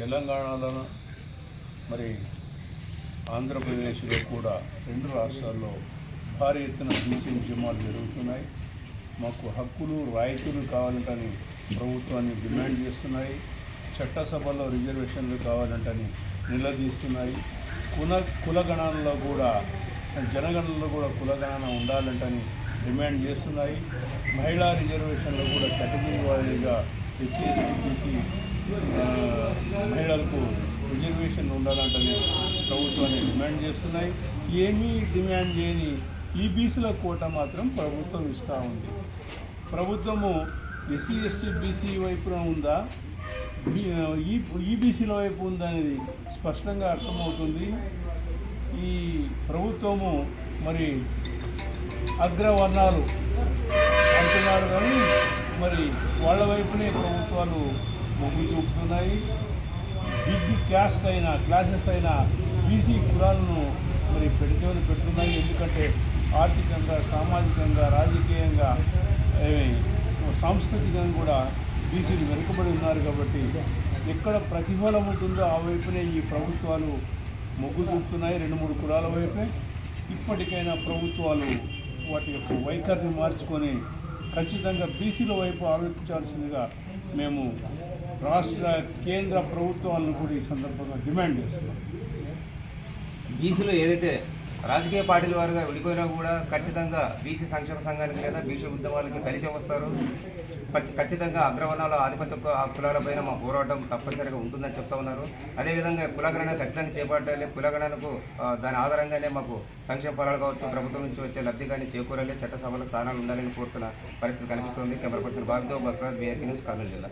తెలంగాణలో మరి ఆంధ్రప్రదేశ్లో కూడా రెండు రాష్ట్రాల్లో భారీ ఎత్తున బీసీ ఉద్యమాలు జరుగుతున్నాయి. మాకు హక్కులు రాయితీలు కావాలంటని ప్రభుత్వాన్ని డిమాండ్ చేస్తున్నాయి. చట్టసభలో రిజర్వేషన్లు కావాలంటని నిలదీస్తున్నాయి. కుల కులగణనలో కూడా జనగణనలో కూడా కులగణన ఉండాలంటని డిమాండ్ చేస్తున్నాయి. మహిళా రిజర్వేషన్లో కూడా కేటగిరీ వారీగా ఎస్సీ ఎస్టీ బీసీ రిజర్వేషన్ ఉండాలంటని ప్రభుత్వాన్ని డిమాండ్ చేస్తున్నాయి. ఏమీ డిమాండ్ చేయని ఈ బీసీల కోట మాత్రం ప్రభుత్వం ఇస్తూ ఉంది. ప్రభుత్వము ఎస్సీ ఎస్టీ బీసీ వైపున ఉందా? ఈ ఈబీసీల వైపు ఉందా అనేది స్పష్టంగా అర్థమవుతుంది. ఈ ప్రభుత్వము మరి అగ్రవర్ణాలు అంటున్నారు కానీ మరి వాళ్ళ వైపునే ప్రభుత్వాలు మొగ్గు చూపుతున్నాయి. బిగ్ క్యాస్ట్ అయిన క్లాసెస్ అయిన బీసీ కులాలను మరి పెడుతూనే పెడుతున్నాయి. ఎందుకంటే ఆర్థికంగా సామాజికంగా రాజకీయంగా సాంస్కృతికంగా కూడా బీసీలు వెనుకబడి ఉన్నారు కాబట్టి ఎక్కడ ప్రతిఫలం ఉంటుందో ఆ వైపునే ఈ ప్రభుత్వాలు మొగ్గు చూపుతున్నాయి. రెండు మూడు కులాల వైపే. ఇప్పటికైనా ప్రభుత్వాలు వాటి యొక్క వైఖరిని మార్చుకొని ఖచ్చితంగా బీసీల వైపు ఆలోచించాల్సిందిగా మేము రాష్ట్ర కేంద్ర ప్రభుత్వాలను కూడా ఈ సందర్భంగా డిమాండ్ చేస్తున్నాం. బీసీలో ఏదైతే రాజకీయ పార్టీల వారుగా విడిపోయినా కూడా ఖచ్చితంగా బీసీ సంక్షేమ సంఘానికి లేదా బీసీ ఉద్యమాలకి కలిసి వస్తారు. ఖచ్చితంగా అగ్రవర్ణాల ఆధిపత్య కు- కులాలపైన మా పోరాటం తప్పనిసరిగా ఉంటుందని చెప్తా ఉన్నారు. అదేవిధంగా కులగణన ఖచ్చితంగా చేపట్టాలి. కులగణనకు దాని ఆధారంగానే మాకు సంక్షేమ ఫలాలు కావచ్చు ప్రభుత్వం నుంచి వచ్చే లబ్ధి కానీ చేకూరాలి. చట్టసభలో స్థానాలు ఉండాలని కోరుతున్న పరిస్థితి కనిపిస్తుంది. కెమెరా పర్సన్ బాబుతో బసవరాజ్ బీఆర్కి న్యూస్ కర్నూలు జిల్లా.